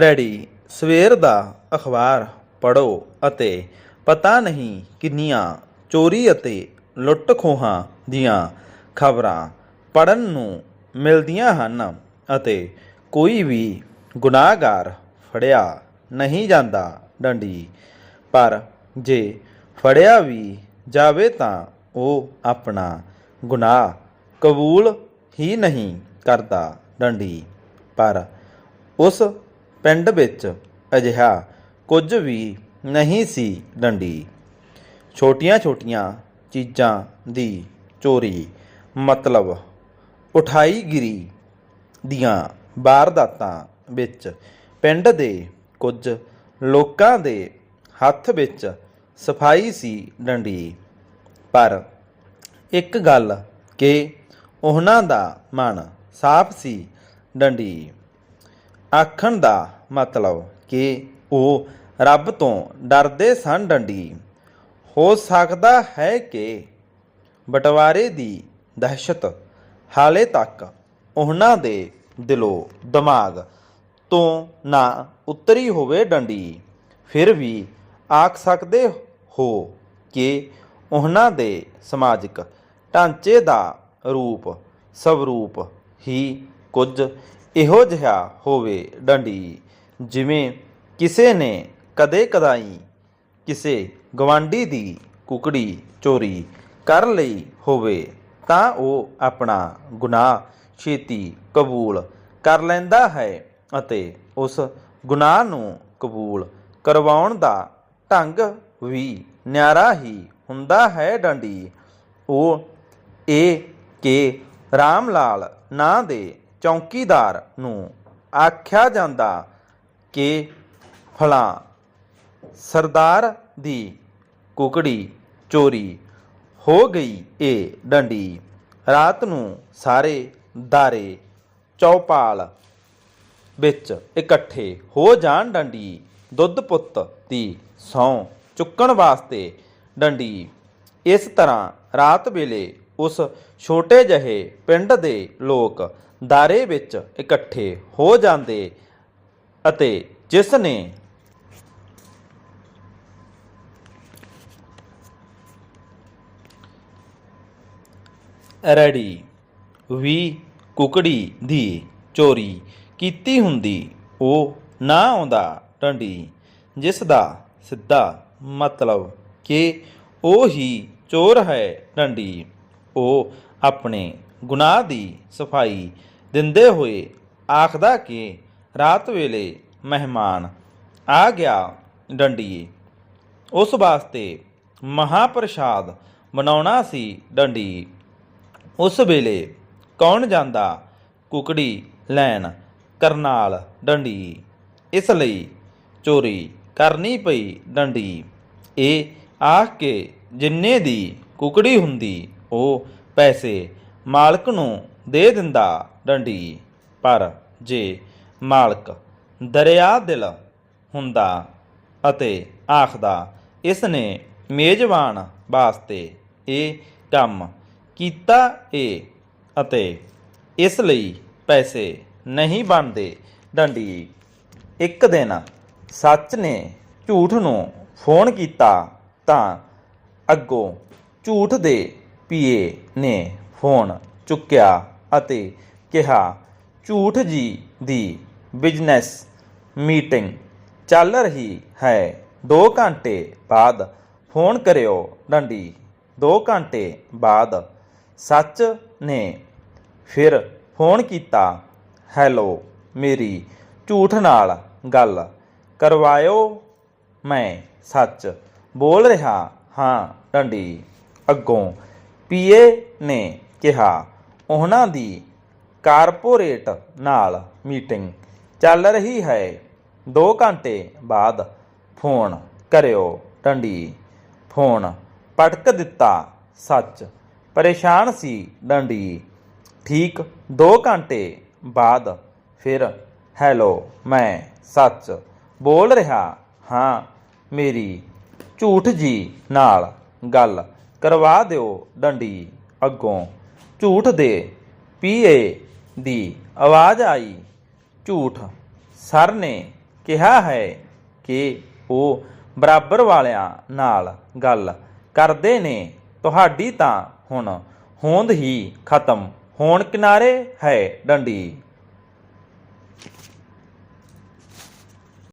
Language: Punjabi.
ਰੈਡੀ। ਸਵੇਰ ਦਾ ਅਖਬਾਰ ਪੜੋ ਅਤੇ ਪਤਾ ਨਹੀਂ ਕਿੰਨੀਆਂ ਚੋਰੀ ਅਤੇ ਲੁੱਟ ਖੋਹਾਂ ਦੀਆਂ ਖਬਰਾਂ ਪੜਨ ਨੂੰ ਮਿਲਦੀਆਂ ਹਨ ਅਤੇ ਕੋਈ ਵੀ ਗੁਨਾਹਗਾਰ ਫੜਿਆ ਨਹੀਂ ਜਾਂਦਾ ਡੰਡੀ। ਪਰ ਜੇ ਫੜਿਆ ਵੀ ਜਾਵੇ ਤਾਂ ਉਹ ਆਪਣਾ ਗੁਨਾਹ ਕਬੂਲ ਹੀ ਨਹੀਂ ਕਰਦਾ ਡੰਡੀ। ਪਰ ਉਸ ਪਿੰਡ ਵਿੱਚ ਅਜਿਹਾ ਕੁਝ ਵੀ ਨਹੀਂ ਸੀ ਡੰਡੀ। ਛੋਟੀਆਂ-ਛੋਟੀਆਂ ਚੀਜ਼ਾਂ ਦੀ ਚੋਰੀ ਮਤਲਬ ਉਠਾਈ ਗਿਰੀ ਦੀਆਂ ਵਾਰਦਾਤਾਂ ਵਿੱਚ ਪਿੰਡ ਦੇ ਕੁਝ ਲੋਕਾਂ ਦੇ ਹੱਥ ਵਿੱਚ ਸਫ਼ਾਈ ਸੀ ਡੰਡੀ। ਪਰ ਇੱਕ ਗੱਲ ਕਿ ਉਹਨਾਂ ਦਾ ਮਨ ਸਾਫ਼ ਸੀ ਡੰਡੀ। ਆਖਣ ਦਾ ਮਤਲਬ ਕਿ ਉਹ ਰੱਬ ਤੋਂ ਡਰਦੇ ਸਨ ਡੰਡੀ। ਹੋ ਸਕਦਾ ਹੈ ਕਿ ਬਟਵਾਰੇ ਦੀ ਦਹਿਸ਼ਤ ਹਾਲੇ ਤੱਕ ਉਹਨਾਂ ਦੇ ਦਿਲੋਂ ਦਿਮਾਗ ਤੋਂ ਨਾ ਉਤਰੀ ਹੋਵੇ ਡੰਡੀ। ਫਿਰ ਵੀ ਆਖ ਸਕਦੇ ਹੋ ਕਿ ਉਹਨਾਂ ਦੇ ਸਮਾਜਿਕ ਢਾਂਚੇ ਦਾ ਰੂਪ, ਸਵਰੂਪ ਹੀ ਕੁਝ ਇਹੋ ਜਿਹਾ ਹੋਵੇ ਡੰਡੀ। ਜਿਵੇਂ ਕਿਸੇ ਨੇ ਕਦੇ ਕਦਾਈ ਕਿਸੇ ਗਵਾਂਢੀ ਦੀ ਕੁਕੜੀ ਚੋਰੀ ਕਰ ਲਈ ਹੋਵੇ ਤਾਂ ਉਹ ਆਪਣਾ ਗੁਨਾਹ ਛੇਤੀ ਕਬੂਲ ਕਰ ਲੈਂਦਾ ਹੈ ਅਤੇ ਉਸ ਗੁਨਾਹ ਨੂੰ ਕਬੂਲ ਕਰਵਾਉਣ ਦਾ ਢੰਗ ਵੀ ਨਿਆਰਾ ਹੀ ਹੁੰਦਾ ਹੈ ਡੰਡੀ। ਉਹ ਇਹ ਕਿ ਰਾਮ ਲਾਲ ਨਾਂ ਦੇ ਚੌਕੀਦਾਰ ਨੂੰ ਆਖਿਆ ਜਾਂਦਾ ਕਿ ਫਲਾਂ। ਸਰਦਾਰ ਦੀ ਕੁਕੜੀ ਚੋਰੀ ਹੋ ਗਈ ਏ ਡੰਡੀ। ਰਾਤ ਨੂੰ ਸਾਰੇ ਦਾਰੇ ਚੌਪਾਲ ਵਿੱਚ ਇਕੱਠੇ ਹੋ ਜਾਣ ਡੰਡੀ। ਦੁੱਧ ਪੁੱਤ ਦੀ ਸੌਂ ਚੁੱਕਣ ਵਾਸਤੇ ਡੰਡੀ। ਇਸ ਤਰ੍ਹਾਂ ਰਾਤ ਵੇਲੇ ਉਸ ਛੋਟੇ ਜਿਹੇ ਪਿੰਡ ਦੇ ਲੋਕ ਦਾਰੇ ਵਿੱਚ ਇਕੱਠੇ ਹੋ ਜਾਂਦੇ ਅਤੇ ਜਿਸ ਨੇ ਰੈਡੀ ਵੀ ਕੁਕੜੀ ਦੀ ਚੋਰੀ ਕੀਤੀ ਹੁੰਦੀ, ਉਹ ਨਾ ਆਉਂਦਾ ਟੰਡੀ, ਜਿਸ ਦਾ ਸਿੱਧਾ ਮਤਲਬ ਕਿ ਉਹ ਹੀ ਚੋਰ ਹੈ ਟੰਡੀ। ਉਹ ਆਪਣੇ ਗੁਨਾਹ ਦੀ ਸਫ਼ਾਈ ਦਿੰਦੇ ਹੋਏ ਆਖਦਾ ਕਿ ਰਾਤ ਵੇਲੇ ਮਹਿਮਾਨ ਆ ਗਿਆ ਡੰਡੀਏ। ਉਸ ਵਾਸਤੇ ਮਹਾਪ੍ਰਸਾਦ ਬਣਾਉਣਾ ਸੀ ਡੰਡੀ ਉਸ ਵੇਲੇ ਕੌਣ ਜਾਂਦਾ? ਕੁਕੜੀ ਲੈਣ ਕਰਨਾਲ ਡੰਡੀ ਇਸ ਲਈ ਚੋਰੀ ਕਰਨੀ ਪਈ ਡੰਡੀ ਇਹ ਆਖ ਕੇ ਜਿੰਨੇ ਦੀ ਕੁਕੜੀ ਹੁੰਦੀ, ਉਹ ਪੈਸੇ ਮਾਲਕ ਨੂੰ ਦੇ ਦਿੰਦਾ ਡੰਡੀ ਪਰ ਜੇ ਮਾਲਕ, ਦਰਿਆ ਦਿਲ ਹੁੰਦਾ ਅਤੇ ਆਖਦਾ, ਇਸ ਨੇ ਮੇਜ਼ਬਾਨ ਵਾਸਤੇ ਇਹ ਕੰਮ ਕੀਤਾ ਏ ਅਤੇ ਇਸ ਲਈ ਪੈਸੇ ਨਹੀਂ ਬਣਦੇ। ਡੰਡੀ ਇੱਕ ਦਿਨ ਸੱਚ ਨੇ ਝੂਠ ਨੂੰ ਫੋਨ ਕੀਤਾ ਤਾਂ ਅੱਗੋਂ ਝੂਠ ਦੇ ਪੀਏ ਨੇ ਫੋਨ ਚੁੱਕਿਆ ਅਤੇ ਕਿਹਾ, ਝੂਠ ਜੀ ਦੀ ਬਿਜ਼ਨਸ, ਮੀਟਿੰਗ ਚੱਲ ਰਹੀ ਹੈ। 2 ਘੰਟੇ ਬਾਅਦ ਫੋਨ ਕਰਿਓ ਡੰਡੀ। 2 ਘੰਟੇ ਬਾਅਦ ਸੱਚ ਨੇ ਫਿਰ ਫੋਨ ਕੀਤਾ, ਹੈਲੋ, ਮੇਰੀ ਝੂਠ ਨਾਲ ਗੱਲ ਕਰਵਾਇਓ। ਮੈਂ ਸੱਚ ਬੋਲ ਰਿਹਾ ਹਾਂ ਡੰਡੀ। ਅੱਗੋਂ ਪੀਏ ਨੇ ਕਿਹਾ, ਉਹਨਾਂ ਦੀ ਕਾਰਪੋਰੇਟ ਨਾਲ ਮੀਟਿੰਗ ਚੱਲ ਰਹੀ ਹੈ। 2 ਘੰਟੇ ਬਾਅਦ ਫੋਨ ਕਰਿਓ ਡੰਡੀ। ਫੋਨ ਪਟਕ ਦਿੱਤਾ ਸੱਚ। ਪਰੇਸ਼ਾਨ ਸੀ ਡੰਡੀ। ਠੀਕ 2 ਘੰਟੇ ਬਾਅਦ ਫਿਰ, ਹੈਲੋ, ਮੈਂ ਸੱਚ ਬੋਲ ਰਿਹਾ ਹਾਂ। ਮੇਰੀ ਝੂਠ ਜੀ ਨਾਲ ਗੱਲ ਕਰਵਾ ਦਿਓ ਡੰਡੀ ਅੱਗੋਂ। ਝੂਠ ਦੇ ਪੀਏ ਦੀ ਆਵਾਜ਼ ਆਈ। ਝੂਠ ਸਰ ਨੇ ਕਿਹਾ ਹੈ ਕਿ ਉਹ ਬਰਾਬਰ ਵਾਲਿਆਂ ਨਾਲ ਗੱਲ ਕਰਦੇ ਨੇ, ਤੁਹਾਡੀ ਤਾਂ ਹੁਣ ਹੋਂਦ ਹੀ ਖਤਮ ਹੋਣ ਕਿਨਾਰੇ ਹੈ ਡੰਡੀ।